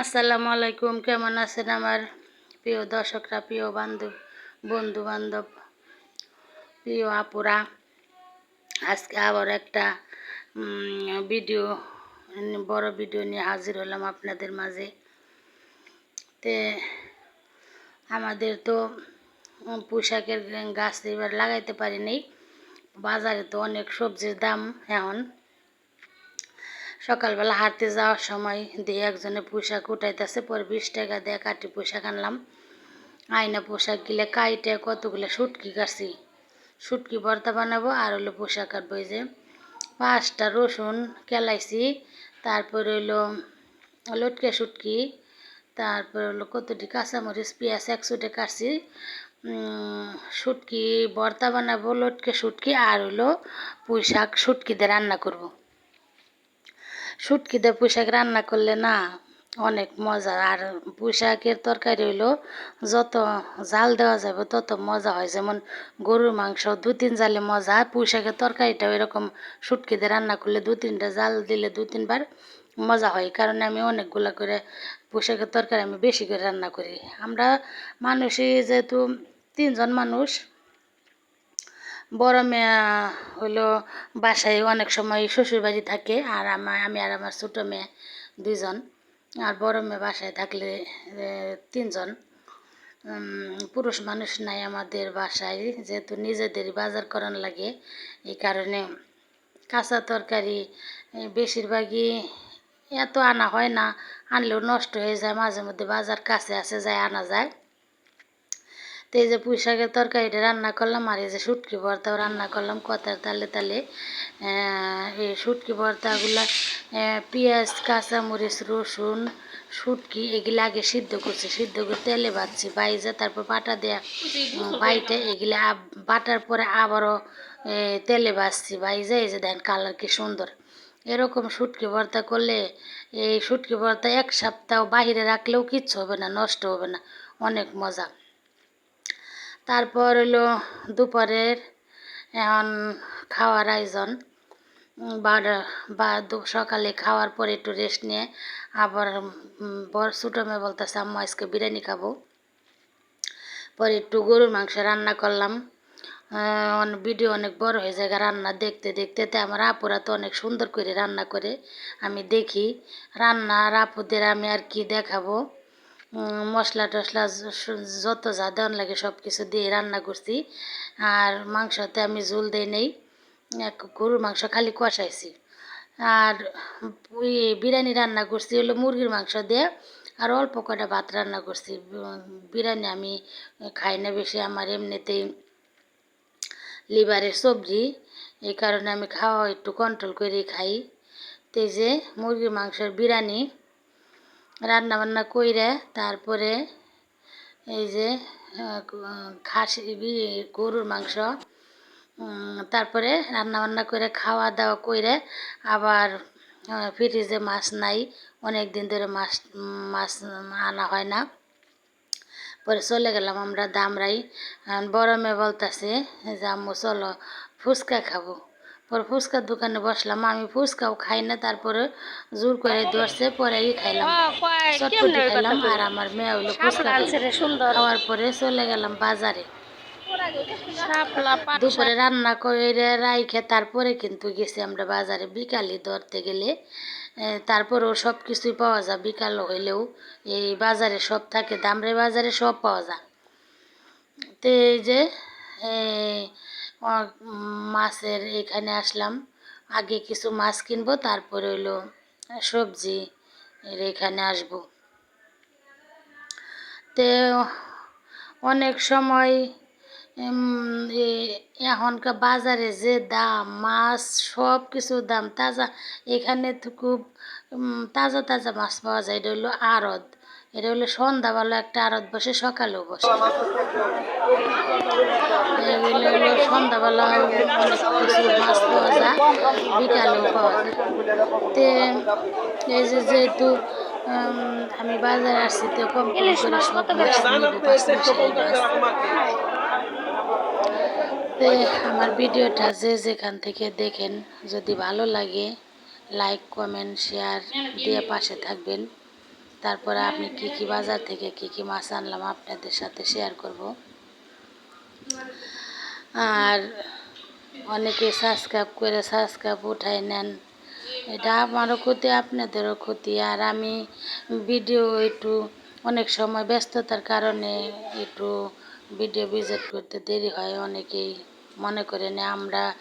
আসসালামু আলাইকুম, কেমন আছেন আমার প্রিয় দর্শকরা, প্রিয় বান্ধব বন্ধু বান্ধব প্রিয় আপুরা? আজকে আবার একটা ভিডিও, বড় ভিডিও নিয়ে হাজির হলাম আপনাদের মাঝে। তে, আমাদের তো পোশাকের গাছ এবার লাগাইতে পারিনি। বাজারে তো অনেক সবজির দাম এখন। সকালবেলা হাঁটতে যাওয়ার সময় দিয়ে একজনে পোশাক উঠাইতেছে, পরে বিশ টাকা দিয়ে কাটি পোশাক আনলাম। আয়না পোশাক গিলে কাইটে কতগুলো শুটকি কাটছি। শুটকি ভর্তা বানাবো আর হলো পোশাক কাটবো যে। পাঁচটা রসুন কেলাইছি, তারপরে হলো লটকে শুটকি তারপরে হলো কতটি কাঁচামরিচ, পেঁয়াজ একশোটে কাটছি। শুটকি ভর্তা বানাবো, লটকে শুটকি আর হলো পুঁইশাক শুটকি দিয়ে রান্না করব। শুটকি দিয়ে পুঁইশাক রান্না করলে না অনেক মজা আর পুঁইশাকের তরকারি হইল, যত জাল দেওয়া যাবে তত মজা হয়। যেমন গরুর মাংস দু তিন জালে মজা পুঁইশাকের তরকারিটা এরকম শুটকি দিয়ে রান্না করলে দু তিনটা জাল দিলে দু তিনবার মজা হয়। কারণে আমি অনেকগুলা করে পুঁইশাকের তরকারি আমি বেশি করে রান্না করি। আমরা মানুষই যেহেতু তিনজন মানুষ বড় মেয়ে হলো বাসায় অনেক সময় শ্বশুর বাড়ি থাকে, আর আমার আমি আর আমার ছোটো মেয়ে দুইজন। আর বড় মেয়ে বাসায় থাকলে তিনজন। পুরুষ মানুষ নাই আমাদের বাসায়, যেহেতু নিজেদেরই বাজার করার লাগে, এই কারণে কাঁচা তরকারি বেশিরভাগই এত আনা হয় না, আনলেও নষ্ট হয়ে যায়, মাঝে মধ্যে বাজার কাছে আছে যায়, আনা যায়। তো এই যে পুঁই শাকের তরকারিটা রান্না করলাম আর এই যে শুটকি ভর্তাও রান্না করলাম কথার তালে তালে। এই শুটকি ভর্তাগুলা পেঁয়াজ, কাঁচামরিচ, রসুন, শুটকি এগুলো আগে সিদ্ধ করছি। সিদ্ধ করে তেলে ভাজছি বাইজে তারপর বাটা দেয়া বাইটে এগুলো বাটার পরে আবারও তেলে ভাজছি। বাইজে এই যে দেখেন কালার কি সুন্দর। এরকম শুটকি ভর্তা করলে এই শুটকি ভর্তা এক সপ্তাহ বাহিরে রাখলেও কিচ্ছু হবে না, নষ্ট হবে না। অনেক মজা। তারপর হলো দুপুরের এখন খাওয়ার আয়োজন। বারো বা সকালে খাওয়ার পরে একটু রেস্ট নিয়ে আবার বড় ছোটো মেয়ে বলতেছে, আম্মা, আজকে বিরিয়ানি খাব। পরে একটু গরুর মাংস রান্না করলাম। ভিডিও অনেক বড় হয়ে যায় রান্না দেখতে দেখতে। তো আমার আপুরা তো অনেক সুন্দর করে রান্না করে আমি দেখি। রান্না আর আপুদের আমি আর কি দেখাবো? মশলা টশলা যত যা দেওয়ান লাগে সব কিছু দিয়ে রান্না করছি। আর মাংসতে আমি ঝোল দেই নেই, এক গরুর মাংস খালি কষাইছি। আর বিরিয়ানি রান্না করছি হলো মুরগির মাংস দিয়ে, আর অল্প কটা ভাত রান্না করছি। বিরিয়ানি আমি খাই না বেশি, আমার এমনিতেই লিভারের সবজি এই কারণে আমি খাওয়া একটু কন্ট্রোল করে খাই। তো যে মুরগির মাংসের বিরিয়ানি রান্না বান্না কইরে তারপরে এই যে খাসি গরুর মাংস তারপরে রান্না বান্না করে খাওয়া দাওয়া করে আবার ফ্রিজে মাছ নাই অনেক দিন ধরে মাছ মাছ আনা হয় না। পরে চলে গেলাম আমরা দামরাই। বড় মেয়ে বলতেছে যে, আম্মু, চলো ফুচকা খাব। পরে ফুচকার দোকানে বসলাম। আমি ফুচকাও খাই না তারপরে জোর করে ধরছে পরে খাইলাম। চটপটি খাইলাম আর আমার মেয়ে হইল ফুচকা খাওয়ার পরে চলে গেলাম বাজারে। দুপুরে রান্না করে রাইখে তারপরে কিন্তু গেছি আমরা বাজারে বিকালে ধরতে গেলে। তারপরেও সব কিছুই পাওয়া যায় বিকাল হইলেও এই বাজারে সব থাকে দামরে বাজারে সব পাওয়া যায়। তো এই যে মাছের এখানে আসলাম। আগে কিছু মাছ কিনবো, তারপরে হইল সবজি এর এখানে আসব। তো অনেক সময় এখনকার বাজারে যে দাম, মাছ সব কিছু দাম, তাজা, এখানে তো খুব তাজা তাজা মাছ পাওয়া যায়। এটা হলো আড়ত। এটা হলো সন্ধ্যা সন্ধ্যাবেলা একটা আড়ত বসে, সকালেও বসে। এগুলো হলো অনেক মাছ পাওয়া যায়, বিকালেও পাওয়া যায়। তে এই যে যেহেতু আমি বাজারে আসছি, তো কম করে সব মাছ তে আমার ভিডিওটা যে যেখান থেকে দেখেন, যদি ভালো লাগে, লাইক, কমেন্ট, শেয়ার দিয়ে পাশে থাকবেন। তারপরে আমি কি কি বাজার থেকে কি কি মাছ আনলাম আপনাদের সাথে শেয়ার করব। আর অনেকে সাবস্ক্রাইব করে সাবস্ক্রাইব উঠাই নেন। এটা আমারও ক্ষতি, আপনাদেরও ক্ষতি। আর আমি ভিডিও একটু অনেক সময় ব্যস্ততার কারণে একটু ভিডিও ভিজিট করতে দেরি হয় অনেকেই। মনে করে করেন আমরা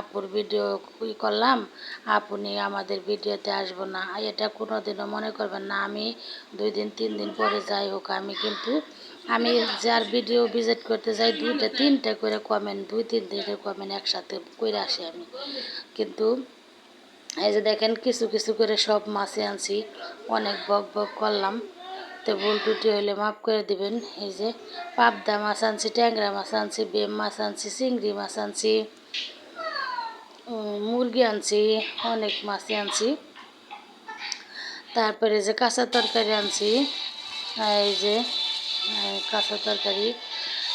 আপুর ভিডিও ই করলাম আপনি আমাদের ভিডিওতে আসব না। এটা কোনো দিনও মনে করবেন না, আমি দুই দিন, তিন দিন পরে যাই হোক, আমি কিন্তু, আমি যার ভিডিও ভিজিট করতে যাই, দুইটা, তিনটা করে কমেন্ট দুই, তিন দিনে কমেন্ট একসাথে করে আসি আমি। কিন্তু, এই যে দেখেন, কিছু কিছু করে সব মাছে আনছি, অনেক বক বক করলাম। তো ভুল টুটি হলে মাফ করে দিবেন। এই যে পাবদা মাছ আনছি, ট্যাংরা মাছ আনছি, বেম মাছ আনছি, চিংড়ি মাছ আনছি মুরগি আনছি, অনেক মাছই আনছি। তারপরে যে কাঁচা তরকারি আনছি, এই যে কাঁচা তরকারি।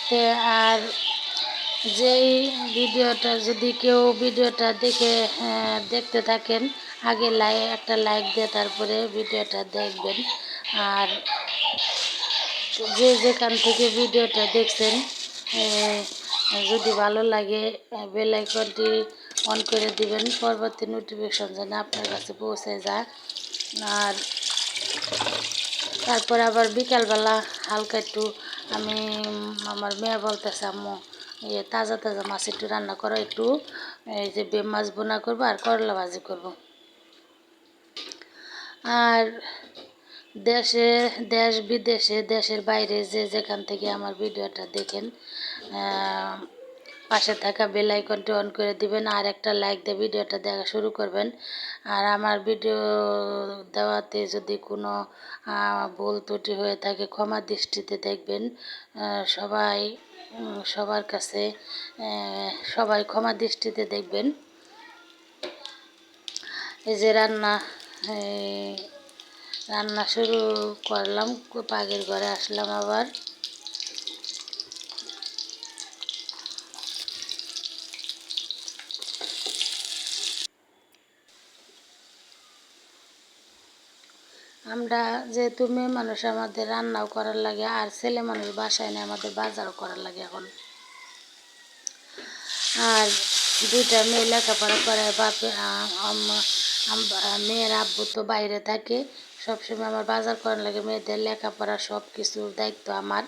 তে আর যেই ভিডিওটা যদি কেউ ভিডিওটা দেখে দেখতে থাকেন, আগে লাইক একটা লাইক দিয়ে তারপরে ভিডিওটা দেখবেন। আর যে যেখান থেকে ভিডিওটা দেখছেন যদি ভালো লাগে বেল আইকনটি অন করে দিবেন, পরবর্তী নোটিফিকেশন যেন আপনার কাছে পৌঁছে যায়। আর তারপর আবার বিকালবেলা হালকা একটু আমি, আমার মেয়ে বলতেছে, আম্মু ইয়ে তাজা তাজা মাছ একটু রান্না করো একটু। এই যে বেম মাছ বোনা করব আর করলা ভাজি করব। আর দেশে, দেশ বিদেশে, দেশের বাইরে যে যেখান থেকে আমার ভিডিওটা দেখেন পাশে থাকা বেল আইকনটি অন করে দিবেন, আর একটা লাইক দিয়ে ভিডিওটা দেখা শুরু করবেন। আর আমার ভিডিও দেওয়াতে যদি কোনো ভুল ত্রুটি হয়ে থাকে, ক্ষমা দৃষ্টিতে দেখবেন। সবাই সবার কাছে সবাই ক্ষমা দৃষ্টিতে দেখবেন। এই যে রান্না রান্না শুরু করলাম পাগের ঘরে আসলাম আবার। আমরা যেহেতু মেয়ে মানুষ, আমাদের রান্নাও করার লাগে, আর ছেলে মানুষ বাসায় নেই, আমাদের বাজারও করার লাগে এখন। আর দুইটা মেয়ে লেখাপড়া করে, বাপে মেয়ের আব্বু তো বাইরে থাকে। সবসময় আমার বাজার করার লাগে, মেয়েদের লেখাপড়া সব কিছুর দায়িত্ব আমার।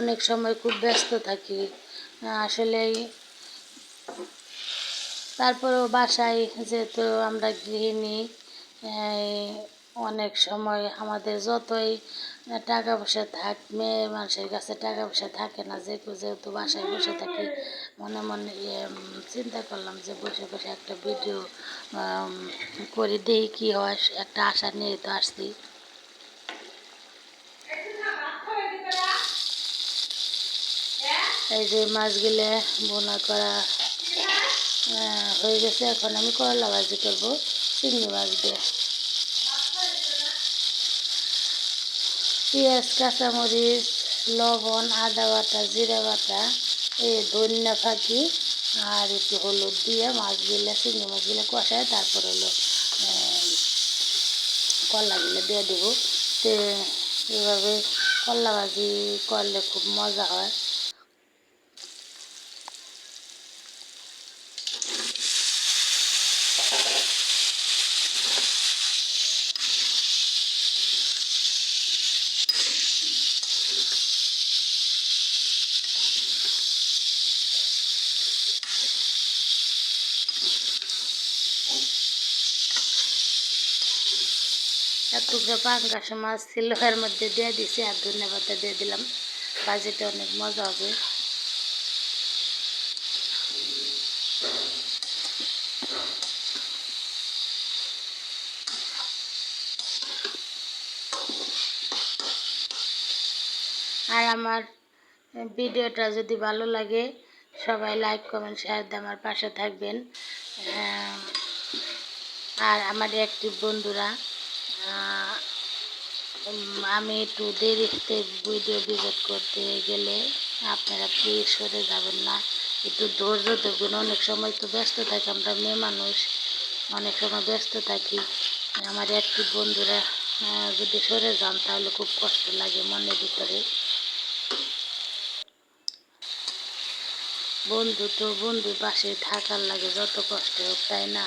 অনেক সময় খুব ব্যস্ত থাকি। আসলে তারপরেও বাসায় যেহেতু আমরা গৃহিণী অনেক সময় আমাদের যতই টাকা পয়সা থাক মেয়ে মানুষের কাছে টাকা পয়সা থাকে না যে যেহেতু বাসায় বসে থাকি মনে মনে ইয়ে, চিন্তা করলাম যে বসে বসে একটা ভিডিও করে দেখি কী হয় একটা আশা নিয়ে তো আসছি। এই যে মাছগুলো বোনা করা হয়ে গেছে এখন আমি করলা ভাজি করব চিংড়ি মাছ দিয়ে। পেঁয়াজ, কাঁচামরিচ, লবণ, আদা বাটা, জিরা বাটা, এই ধনিয়া ফাঁকি আর একটু হলুদ দিয়ে মাছগুলো, চিংড়ি মাছগুলো কষায় তারপর হলো কলাগুলো দিয়ে দেবো। তো এভাবে কলা ভাজি করলে খুব মজা হয়। এক টুকরো পাঙ্গাস মাছ ছিল, এর মধ্যে দিয়ে দিছি আর ধন্যবাদ দিয়ে দিলাম। বাজিটা অনেক মজা হবে। আর আমার ভিডিওটা যদি ভালো লাগে, সবাই লাইক, কমেন্ট, শেয়ার দিয়ে আমার পাশে থাকবেন। আর আমার একটি বন্ধুরা। আমি একটু দেরিতে ভিডিও ভিজিট করতে গেলে আপনারা প্লিজ সরে যাবেন না। একটু ধৈর্য দেখবেন অনেক সময় তো ব্যস্ত থাকে, আমরা মেয়ে মানুষ। অনেক সময় ব্যস্ত থাকি। আমার একটি বন্ধুরা যদি সরে যান তাহলে খুব কষ্ট লাগে মনের ভিতরে। বন্ধু তো বন্ধুর পাশে থাকার লাগে, যত কষ্ট হোক, তাই না?